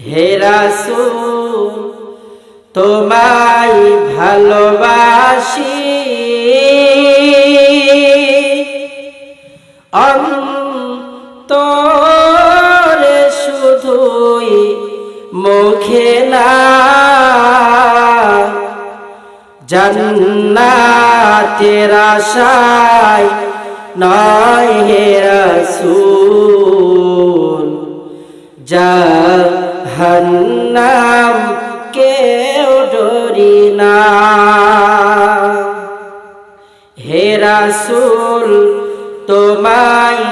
হে রাসূল তোমায় ভালোবাসি। অন্তরে শুধুই মুখে না জান্নাতের আশায় নয় হে জাহান্নাম কেউ ডরি না। হে রাসূল, তোমায়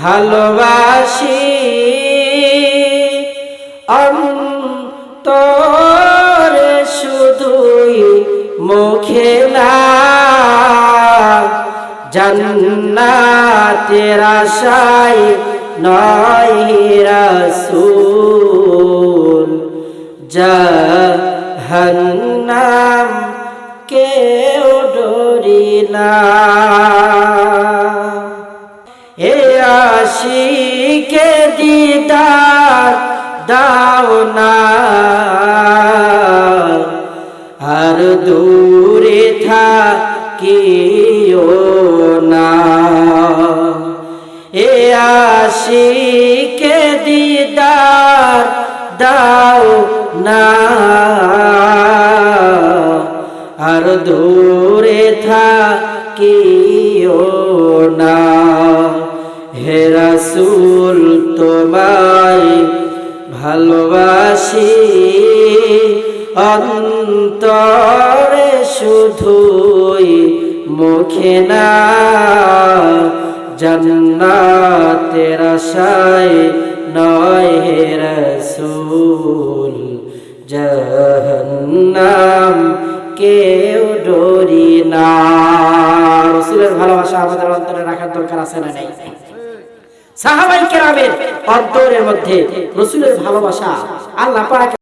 ভালোবাসি। অন্তরে শুধুই মুখে না। জান্নাতের আশায় নয় রাসূল। জাহান্নাম কেউ ডরি না। হে আশিকে দিদার দাও না। আর দূরে থাকিও না। এ আশিকে দিদার দাও না। আর দূরে থাকিও না। হে রাসূল, তোমায় ভালোবাসি। অন্তরে শুধুই মুখে না। জন্নাতের আশায় নয় হে জাহান্নাম কেউ ডরি না। রসুলের ভালোবাসা আমাদের অন্তরে রাখার দরকার আছে না নেই? সাহাবাই কেরামের অন্তরের মধ্যে রসুলের ভালোবাসা আল্লাহ পাক